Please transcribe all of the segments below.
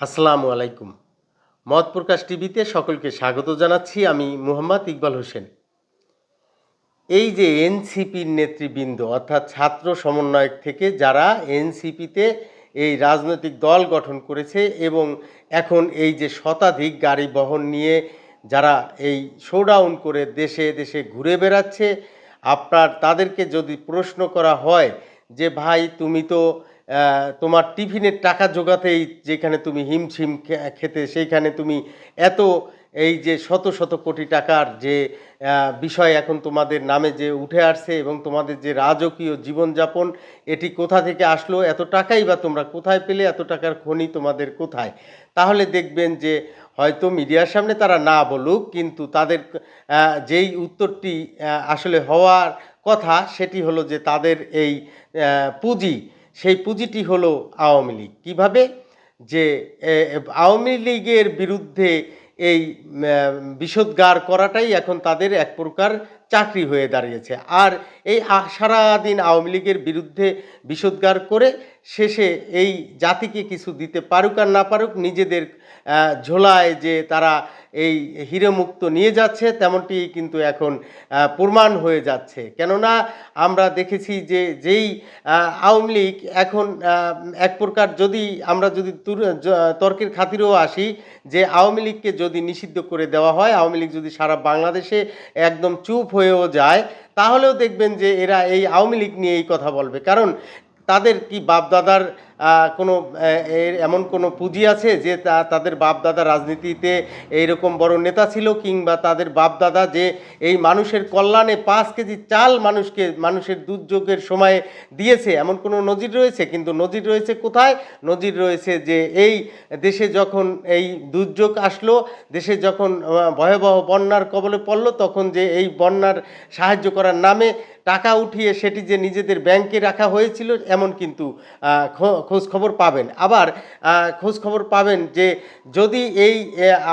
আসসালামু আলাইকুম। মত প্রকাশ টিভিতে সকলকে স্বাগত জানাচ্ছি আমি মুহাম্মদ ইকবাল হোসেন। এই যে এনসিপির নেতৃবৃন্দ, অর্থাৎ ছাত্র সমন্বয়ক থেকে যারা এনসিপিতে এই রাজনৈতিক দল গঠন করেছে এবং এখন এই যে শতাধিক গাড়ি বহন নিয়ে যারা এই শোডাউন করে দেশে দেশে ঘুরে বেড়াচ্ছে, আপনার তাদেরকে যদি প্রশ্ন করা হয় যে, ভাই, তুমি তো তোমার টিফিনের টাকা জোগাতেই যেখানে তুমি হিমশিম খে- খেতে, সেইখানে তুমি এত, এই যে শত শত কোটি টাকার যে বিষয় এখন তোমাদের নামে যে উঠে আসছে এবং তোমাদের যে রাজকীয় জীবনযাপন, এটি কোথা থেকে আসলো, এত টাকাই বা তোমরা কোথায় পেলে, এত টাকার খনি তোমাদের কোথায়? তাহলে দেখবেন যে, হয়তো মিডিয়ার সামনে তারা না বলুক, কিন্তু তাদের যেই উত্তরটি আসলে হওয়ার কথা, সেটি হলো যে তাদের এই পুঁজি সেই পুঁজিটি হলো আওয়ামী লীগ। কীভাবে? যে আওয়ামী লীগের বিরুদ্ধে এই বিষোদ্গার করাটাই এখন তাদের এক প্রকার চাকরি হয়ে দাঁড়িয়েছে। আর এই সারাদিন আওয়ামী লীগের বিরুদ্ধে বিষোদ্গার করে শেষে এই জাতিকে কিছু দিতে পারুক আর না পারুক, নিজেদের ঝোলায় যে তারা এই হিরোমুক্ত নিয়ে যাচ্ছে, তেমনটি কিন্তু এখন প্রমাণ হয়ে যাচ্ছে। কেননা আমরা দেখেছি যে যেই আওয়ামী লীগ এখন এক প্রকার যদি আমরা যদি তর্কের খাতিরেও আসি যে আওয়ামী লীগকে যদি নিষিদ্ধ করে দেওয়া হয়, আওয়ামী লীগ যদি সারা বাংলাদেশে একদম চুপ হয়েও যায়, তাহলেও দেখবেন যে এরা এই আওয়ামী লীগ নিয়ে এই কথা বলবে। কারণ তাদের কি বাপদাদার কোনো এমন কোনো পুঁজি আছে যে তা- তাদের বাপদাদা রাজনীতিতে এইরকম বড় নেতা ছিল কিংবা তাদের বাপদাদা যে এই মানুষের কল্যাণে পাঁচ কেজি চাল মানুষকে, মানুষের দুর্যোগের সময়ে দিয়েছে? এমন কোনো নজির রয়েছে? কিন্তু নজির রয়েছে কোথায়? নজির রয়েছে যে এই দেশে যখন এই দুর্যোগ আসলো, দেশে যখন ভয়াবহ বন্যার কবলে পড়ল, তখন যে এই বন্যার সাহায্য করার নামে টাকা উঠিয়ে সেটি যে নিজেদের ব্যাংকে রাখা হয়েছিল এমন কিন্তু খোঁজ খবর পাবেন। আবার খোঁজ খবর পাবেন যে যদি এই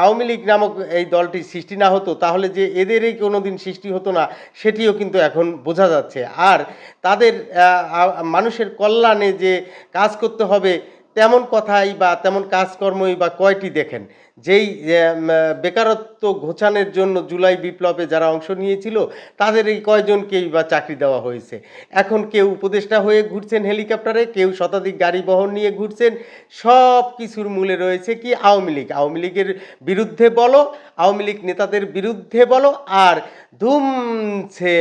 আওয়ামী লীগ নামক এই দলটি সৃষ্টি না হতো, তাহলে যে এদেরই কোনো দিন সৃষ্টি হতো না, সেটিও কিন্তু এখন বোঝা যাচ্ছে। আর তাদের মানুষের কল্যাণে যে কাজ করতে হবে তেমন কথাই বা তেমন কাজকর্মই বা কয়টি দেখেন? যেই বেকারত্ব ঘোচানোর জন্য জুলাই বিপ্লবে যারা অংশ নিয়েছিল, তাদের এই কয়জনকেই বা চাকরি দেওয়া হয়েছে? এখন কেউ উপদেষ্টা হয়ে ঘুরছেন হেলিকপ্টারে, কেউ শতাধিক গাড়ি বহন নিয়ে ঘুরছেন সব কিছুর মূলে রয়েছে কি আওয়ামী লীগ। আওয়ামী লীগের বিরুদ্ধে বলো, আওয়ামী লীগ নেতাদের বিরুদ্ধে বলো, আর ধুমছে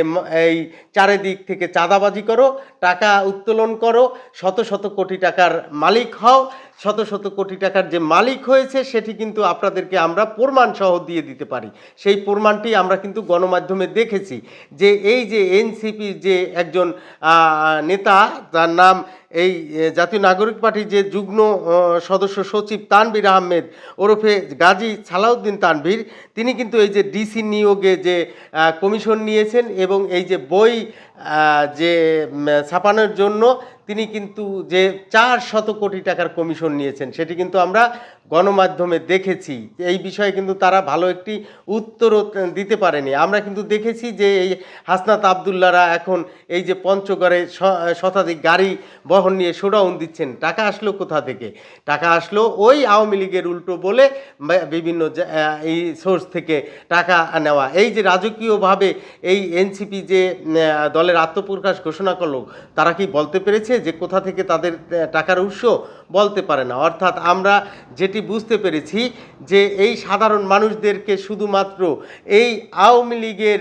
এই চারিদিক থেকে চাঁদাবাজি করো, টাকা উত্তোলন করো, শত শত কোটি টাকার মালিক হও, শত শত কোটি টাকার যে মালিক হয়েছে সেটি কিন্তু আপনাদেরকে আমরা প্রমাণ সহ দিয়ে দিতে পারি। সেই প্রমাণটি আমরা কিন্তু গণমাধ্যমে দেখেছি যে এই যে এনসিপির যে একজন নেতা, তার নাম এই জাতীয় নাগরিক পার্টির যে যুগ্ম সদস্য সচিব তানভীর আহমেদ, ওরফে গাজী সালাউদ্দিন তানভীর, তিনি কিন্তু এই যে ডিসি নিয়োগে যে কমিশন নিয়েছেন এবং এই যে বই যে ছাপানোর জন্য তিনি কিন্তু যে চার শত কোটি টাকার কমিশন নিয়েছেন, সেটি কিন্তু আমরা গণমাধ্যমে দেখেছি। এই বিষয়ে কিন্তু তারা ভালো একটি উত্তরও দিতে পারেনি। আমরা কিন্তু দেখেছি যে এই হাসনাত আবদুল্লারা এখন এই যে পঞ্চগড়ে শতাধিক গাড়ি বহন নিয়ে শোডাউন দিচ্ছেন, টাকা আসলো কোথা থেকে? টাকা আসলো ওই আওয়ামী লীগের উল্টো বলে বিভিন্ন এই সোর্স থেকে টাকা নেওয়া। এই যে রাজকীয়ভাবে এই এনসিপি যে দলের আত্মপ্রকাশ ঘোষণা করল, তারা কি বলতে পেরেছে? যে কোথা থেকে তাদের টাকার উৎস বলতে পারে না। অর্থাৎ আমরা যেটি বুঝতে পেরেছি যে এই সাধারণ মানুষদেরকে শুধুমাত্র এই আওয়ামী লীগের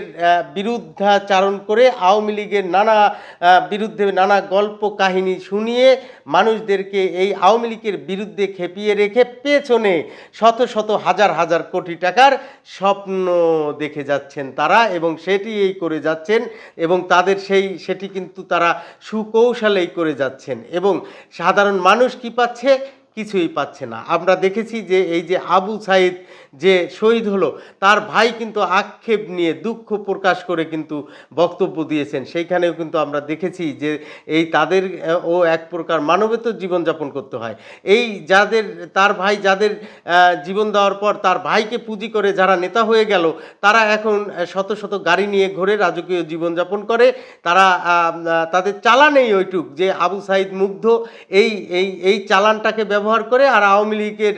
বিরুদ্ধাচারণ করে, আওয়ামী লীগের নানা বিরুদ্ধে নানা গল্প কাহিনী শুনিয়ে মানুষদেরকে এই আওয়ামী লীগের বিরুদ্ধে খেপিয়ে রেখে পেছনে শত শত হাজার হাজার কোটি টাকার স্বপ্ন দেখে যাচ্ছেন তারা এবং সেটি এই করে যাচ্ছেন এবং তাদের সেই, সেটি কিন্তু তারা সুকৌশলেই করে যাচ্ছেন এবং সাধারণ মানুষ কি পাচ্ছে? কিছুই পাচ্ছে না। আমরা দেখেছি যে এই যে আবু সাইদ যে শহীদ হলো, তার ভাই কিন্তু আক্ষেপ নিয়ে দুঃখ প্রকাশ করে কিন্তু বক্তব্য দিয়েছেন। সেইখানেও কিন্তু আমরা দেখেছি যে এই তাদের, ও এক প্রকার মানবেত জীবনযাপন করতে হয়। এই যাদের, তার ভাই যাদের জীবন দেওয়ার পর তার ভাইকে পুঁজি করে যারা নেতা হয়ে গেল, তারা এখন শত শত গাড়ি নিয়ে ঘুরে রাজকীয় জীবনযাপন করে। তারা তাদের চালানেই ওইটুক যে আবু সাইদ মুগ্ধ। এই এই এই চালানটাকে ব্যবহার ব্যবহার করে আর আওয়ামী লীগের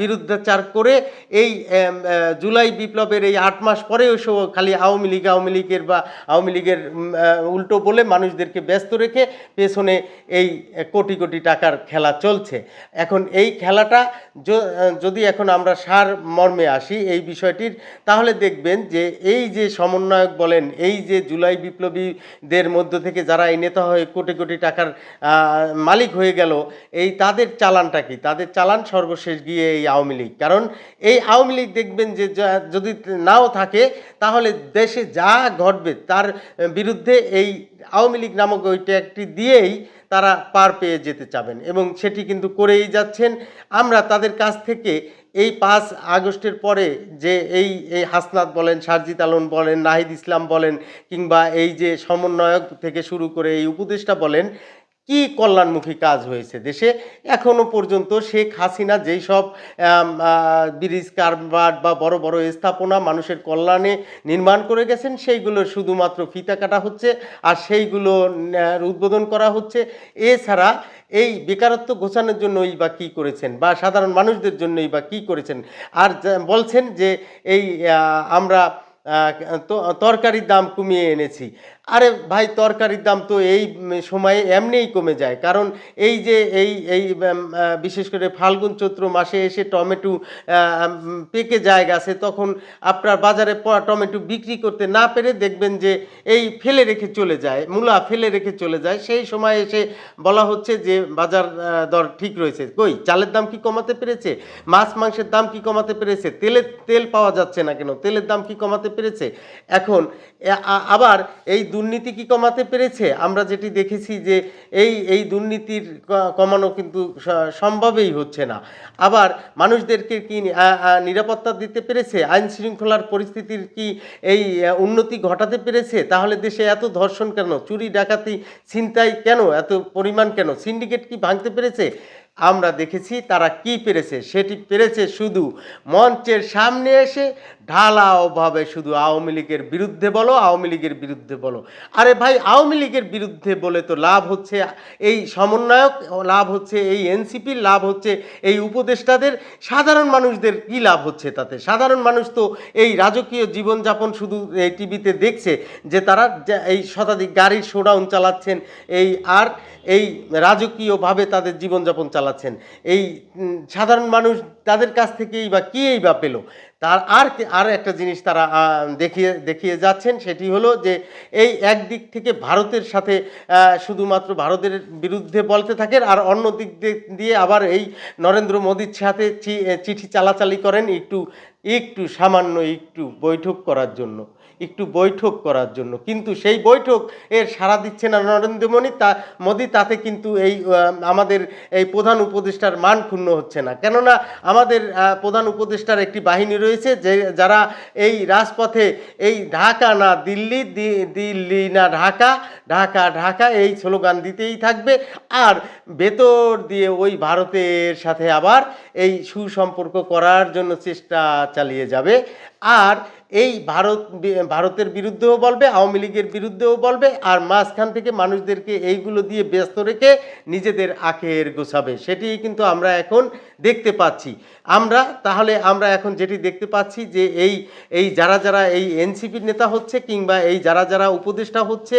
বিরুদ্ধাচার করে এই জুলাই বিপ্লবের এই আট মাস পরেও খালি আওয়ামী লীগ, আওয়ামী লীগের বা আওয়ামী লীগের উল্টো বলে মানুষদেরকে ব্যস্ত রেখে পেছনে এই কোটি কোটি টাকার খেলা চলছে। এখন এই খেলাটা যদি এখন আমরা সার মর্মে আসি এই বিষয়টির, তাহলে দেখবেন যে এই যে সমন্বয়ক বলেন, এই যে জুলাই বিপ্লবীদের মধ্য থেকে যারা এই নেতা হয়ে কোটি কোটি টাকার মালিক হয়ে গেল, এই তাদের চালানটা কি? তাদের চালান সর্বশেষ গিয়ে এই আওয়ামী লীগ। কারণ এই আওয়ামী লীগ দেখবেন যে যদি নাও থাকে, তাহলে দেশে যা ঘটবে তার বিরুদ্ধে এই আওয়ামী লীগ নামক ওইটা একটি দিয়েই তারা পার পেয়ে যেতে চাবেন এবং সেটি কিন্তু করেই যাচ্ছেন। আমরা তাদের কাছ থেকে এই পাঁচ আগস্টের পরে যে এই এই হাসনাত বলেন সারজিত আলম বলেন, নাহিদ ইসলাম বলেন, কিংবা এই যে সমন্বয়ক থেকে শুরু করে এই উপদেষ্টা বলেন কি কল্যাণমুখী কাজ হয়েছে দেশে? এখনও পর্যন্ত শেখ হাসিনা যেই সব ব্রিজ কারবার বা বড় বড় স্থাপনা মানুষের কল্যাণে নির্মাণ করে গেছেন সেইগুলো শুধুমাত্র ফিতা কাটা হচ্ছে আর সেইগুলো উদ্বোধন করা হচ্ছে। এছাড়া এই বেকারত্ব ঘোচানোর জন্যই বা কী করেছেন বা সাধারণ মানুষদের জন্যই বা কী করেছেন? আর বলছেন যে এই আমরা তরকারির দাম কমিয়ে এনেছি। আরে ভাই, তরকারির দাম তো এই সময়ে এমনিই কমে যায়। কারণ এই যে এই এই বিশেষ করে ফাল্গুন চৈত্র মাসে এসে টমেটো পেকে যায় গাছে, তখন আপনার বাজারে টমেটো বিক্রি করতে না পেরে দেখবেন যে এই ফেলে রেখে চলে যায়, মূলা ফেলে রেখে চলে যায়। সেই সময় এসে বলা হচ্ছে যে বাজার দর ঠিক রয়েছে। কই, চালের দাম কি কমাতে পেরেছে? মাছ, মাংসের দাম কি কমাতে পেরেছে? তেলের, তেল পাওয়া যাচ্ছে না কেন? তেলের দাম কি কমাতে পেরেছে? এখন আবার এই দুর্নীতি কি কমাতে পেরেছে? আমরা যেটি দেখেছি যে এই এই দুর্নীতির কমানো কিন্তু সম্ভবই হচ্ছে না। আবার মানুষদেরকে কি নিরাপত্তা দিতে পেরেছে? আইন শৃঙ্খলার পরিস্থিতির কি এই উন্নতি ঘটাতে পেরেছে? তাহলে দেশে এত ধর্ষণ কেন? চুরি, ডাকাতি, ছিনতাই কেন? এত পরিমাণ কেন? সিন্ডিকেট কি ভাঙতে পেরেছে? আমরা দেখেছি তারা কি পেরেছে। সেটি পেরেছে শুধু মঞ্চের সামনে এসে ঢালাওভাবে শুধু আওয়ামী লীগের বিরুদ্ধে বলো, আওয়ামী লীগের বিরুদ্ধে বলো। আরে ভাই, আওয়ামী লীগের বিরুদ্ধে বলে তো লাভ হচ্ছে এই সমন্বয়ক, লাভ হচ্ছে এই এনসিপির লাভ হচ্ছে এই উপদেষ্টাদের। সাধারণ মানুষদের কি লাভ হচ্ছে তাতে? সাধারণ মানুষ তো এই রাজকীয় জীবনযাপন শুধু এই টিভিতে দেখছে যে তারা এই শতাধিক গাড়ির শোডাউন চালাচ্ছেন, এই আর এই রাজকীয়ভাবে তাদের জীবনযাপন চালাচ্ছেন। এই সাধারণ মানুষ তাদের কাছ থেকেই বা কীই বা পেল? তার আর আর একটা জিনিস তারা দেখিয়ে দেখিয়ে যাচ্ছেন সেটি হলো যে এই একদিক থেকে ভারতের সাথে শুধুমাত্র ভারতের বিরুদ্ধে বলতে থাকেন আর অন্য দিক দিয়ে আবার এই নরেন্দ্র মোদীর সাথে চিঠি চালাচালি করেন একটু একটু সামান্য একটু বৈঠক করার জন্য। একটু বৈঠক করার জন্য। কিন্তু সেই বৈঠক এর সাড়া দিচ্ছে না নরেন্দ্র মোদী, তা, মোদী তাতে কিন্তু এই আমাদের এই প্রধান উপদেষ্টার মান ক্ষুণ্ণ হচ্ছে না। কেননা আমাদের প্রধান উপদেষ্টার একটি বাহিনী রয়েছে যে, যারা এই রাজপথে এই ঢাকা না দিল্লি দিল্লি না ঢাকা ঢাকা ঢাকা এই স্লোগান দিতেই থাকবে। আর ভেতর দিয়ে ওই ভারতের সাথে আবার এই সুসম্পর্ক করার জন্য চেষ্টা চালিয়ে যাবে। আর এই ভারত ভারতের বিরুদ্ধেও বলবে, আওয়ামী লীগের বিরুদ্ধেও বলবে, আর মাঝখান থেকে মানুষদেরকে এইগুলো দিয়ে ব্যস্ত রেখে নিজেদের আখের গোছাবে। সেটি কিন্তু আমরা এখন দেখতে পাচ্ছি। আমরা, তাহলে আমরা এখন যেটি দেখতে পাচ্ছি যে এই এই যারা যারা এই এনসিপির নেতা হচ্ছে কিংবা এই যারা যারা উপদেষ্টা হচ্ছে,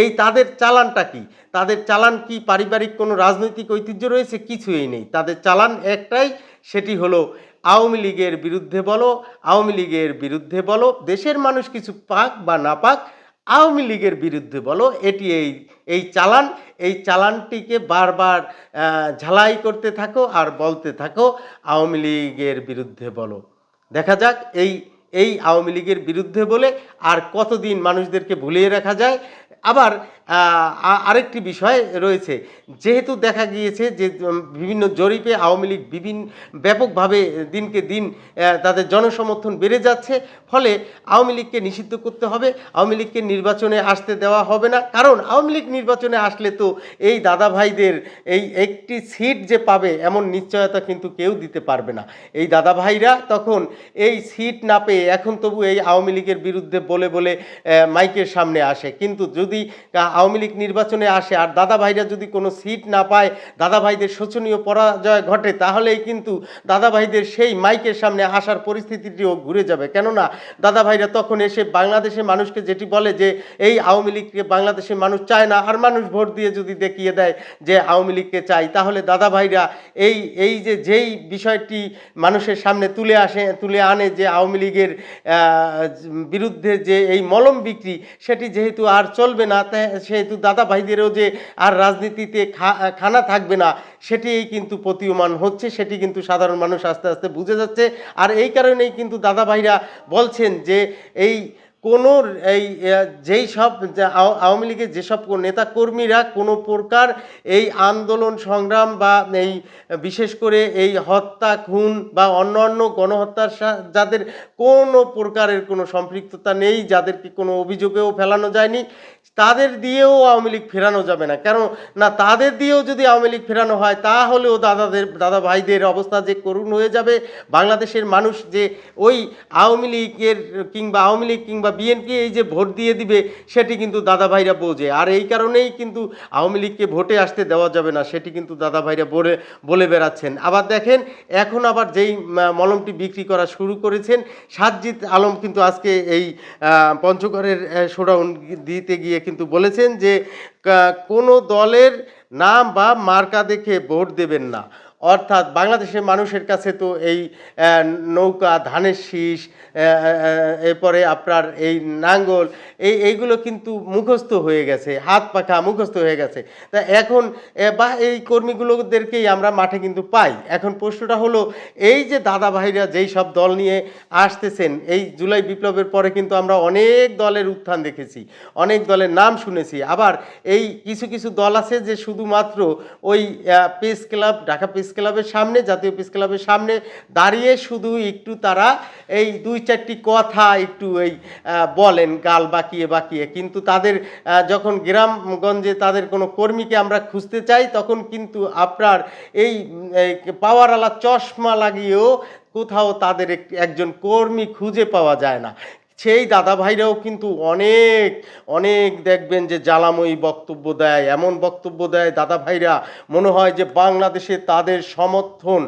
এই তাদের চালানটা কি? তাদের চালান কি পারিবারিক কোনো রাজনৈতিক ঐতিহ্য রয়েছে? কিছুই নেই। তাদের চালান একটাই, সেটি হলো আওয়ামী লীগের বিরুদ্ধে বলো, আওয়ামী লীগের বিরুদ্ধে বলো, দেশের মানুষ কিছু পাক বা না পাক, আওয়ামী লীগের বিরুদ্ধে বলো, এটি এই এই চালান, এই চালানটিকে বারবার ঝালাই করতে থাকো আর বলতে থাকো, আওয়ামী লীগের বিরুদ্ধে বলো। দেখা যাক এই এই আওয়ামী লীগের বিরুদ্ধে বলে আর কতদিন মানুষদেরকে ভুলিয়ে রাখা যায়। আবার আরেকটি বিষয় রয়েছে, যেহেতু দেখা গিয়েছে যে বিভিন্ন জরিপে আওয়ামী লীগ বিভিন্ন ব্যাপকভাবে দিনকে দিন তাদের জনসমর্থন বেড়ে যাচ্ছে, ফলে আওয়ামী লীগকে নিষিদ্ধ করতে হবে, আওয়ামী লীগকে নির্বাচনে আসতে দেওয়া হবে না। কারণ, আওয়ামী লীগ নির্বাচনে আসলে তো এই দাদা ভাইদের এই একটি সিট যে পাবে এমন নিশ্চয়তা কিন্তু কেউ দিতে পারবে না। এই দাদা ভাইরা তখন এই সিট না পেয়ে এখন তবু এই আওয়ামী লীগের বিরুদ্ধে বলে বলে মাইকের সামনে আসে। কিন্তু যদি আওয়ামী লীগ নির্বাচনে আসে আর দাদা ভাইরা যদি কোনো সিট না পায়, দাদা ভাইদের শোচনীয় পরাজয় ঘটে, তাহলেই কিন্তু দাদা ভাইদের সেই মাইকের সামনে আসার পরিস্থিতিটিও ঘুরে যাবে। কেননা, দাদা ভাইরা তখন এসে বাংলাদেশের মানুষকে যেটি বলে যে, এই আওয়ামী লীগকে বাংলাদেশের মানুষ চায় না, আর মানুষ ভোট দিয়ে যদি দেখিয়ে দেয় যে আওয়ামী লীগকে চাই, তাহলে দাদা ভাইরা এই এই যে যেই বিষয়টি মানুষের সামনে তুলে আসে, তুলে আনে যে আওয়ামী লীগের বিরুদ্ধে যে এই মলম বিক্রি, সেটি যেহেতু আর চলবে না সেহেতু দাদা ভাইদেরও যে আর রাজনীতিতে খানা থাকবে না সেটি কিন্তু প্রতীয়মান হচ্ছে, সেটি কিন্তু সাধারণ মানুষ আস্তে আস্তে বুঝে যাচ্ছে। আর এই কারণেই কিন্তু দাদা ভাইরা বলছেন যে এই কোনো এই যেই সব আওয়ামী লীগের যেসব নেতা কর্মীরা কোনো প্রকার এই আন্দোলন সংগ্রাম বা এই বিশেষ করে এই হত্যা, খুন বা অন্য অন্য গণহত্যার যাদের কোনো প্রকারের কোনো সম্পৃক্ততা নেই যাদেরকে কোনো অভিযোগেও ফেলানো যায়নি তাদের দিয়েও আওয়ামী লীগ ফেরানো যাবে না। কেন? না, তাদের দিয়েও যদি আওয়ামী লীগ ফেরানো হয়, তাহলেও দাদাদের দাদা ভাইদের অবস্থা যে করুণ হয়ে যাবে। বাংলাদেশের মানুষ যে ওই আওয়ামী লীগের কিংবা আওয়ামী লীগ কিংবা বিএনপি এই যে ভোট দিয়ে দিবে, সেটি কিন্তু দাদা ভাইরা বোঝে। আর এই কারণেই কিন্তু আওয়ামী লীগকে ভোটে আসতে দেওয়া যাবে না, সেটি কিন্তু দাদা ভাইরা বলে বলে বেড়াচ্ছেন। আবার দেখেন, এখন আবার যেই মলমটি বিক্রি করা শুরু করেছেন, সাজ্জিদ আলম কিন্তু আজকে এই পঞ্চগড়ের শোডাউন দিতে গিয়ে কিন্তু বলেছেন যে কোনো দলের নাম বা মার্কা দেখে ভোট দেবেন না। অর্থাৎ বাংলাদেশের মানুষের কাছে তো এই নৌকা, ধানের শীষ এরপরে আপনার এই নাঙ্গল, এই, এইগুলো কিন্তু মুখস্থ হয়ে গেছে, হাত পাখা মুখস্থ হয়ে গেছে। তা এখন বা এই কর্মীগুলোদেরকেই আমরা মাঠে কিন্তু পাই। এখন প্রশ্নটা হলো, এই যে দাদা ভাইরা যেই সব দল নিয়ে আসতেছেন, এই জুলাই বিপ্লবের পরে কিন্তু আমরা অনেক দলের উত্থান দেখেছি, অনেক দলের নাম শুনেছি। আবার এই কিছু কিছু দল আছে যে শুধুমাত্র ওই প্রেস ক্লাব, ঢাকা প্রেস ক্লাবের সামনে, জাতীয় প্রেস ক্লাবের সামনে দাঁড়িয়ে শুধু একটু তারা এই দুই চারটি কথা একটু এই বলেন, গাল বাকিয়ে বাকিয়ে। কিন্তু তাদের যখন গ্রামগঞ্জে তাদের কোনো কর্মীকে আমরা খুঁজতে চাই, তখন কিন্তু আপনার এই পাওয়ারওয়ালা চশমা লাগিয়েও কোথাও তাদের এক- একজন কর্মী খুঁজে পাওয়া যায় না। সেই দাদা ভাইরাও কিন্তু অনেক অনেক দেখবেন যে জ্বালাময়ী বক্তব্য দেয়। এমন বক্তব্য দেয় দাদা ভাইরা মনে হয় যে বাংলাদেশে তাদের সমর্থন,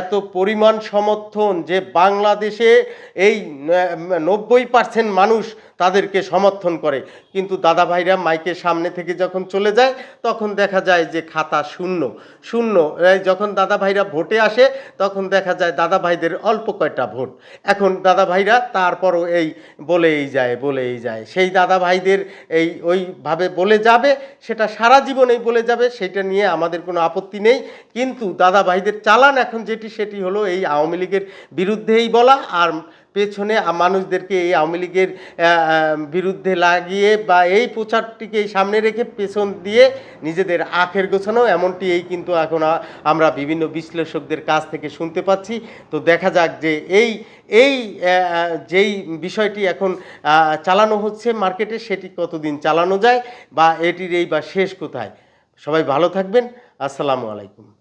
এত পরিমাণ সমর্থন যে বাংলাদেশে এই নব্বই পার্সেন্ট মানুষ তাদেরকে সমর্থন করে। কিন্তু দাদা ভাইরা মাইকের সামনে থেকে যখন চলে যায়, তখন দেখা যায় যে খাতা শূন্য। শূন্য যখন দাদা ভাইরা ভোটে আসে, তখন দেখা যায় দাদা ভাইদের অল্প কয়টা ভোট। এখন দাদা ভাইরা তারপরও এই বলেই যায় বলেই যায়। সেই দাদা ভাইদের এই ওইভাবে বলে যাবে, সেটা সারা জীবনেই বলে যাবে, সেটা নিয়ে আমাদের কোনো আপত্তি নেই। কিন্তু দাদা ভাইদের চালান এখন যেটি, সেটি হলো এই আওয়ামী লীগের বিরুদ্ধেই বলা আর পেছনে মানুষদেরকে এই আওয়ামী লীগের বিরুদ্ধে লাগিয়ে বা এই প্রচারটিকে সামনে রেখে পেছন দিয়ে নিজেদের আখের গোছানো এমনটি এই কিন্তু এখন আমরা বিভিন্ন বিশ্লেষকদের কাছ থেকে শুনতে পাচ্ছি। তো দেখা যাক যে এই এই যেই বিষয়টি এখন চালানো হচ্ছে মার্কেটে, সেটি কতদিন চালানো যায় বা এটির এই বা শেষ কোথায়? সবাই ভালো থাকবেন। আসসালামু আলাইকুম।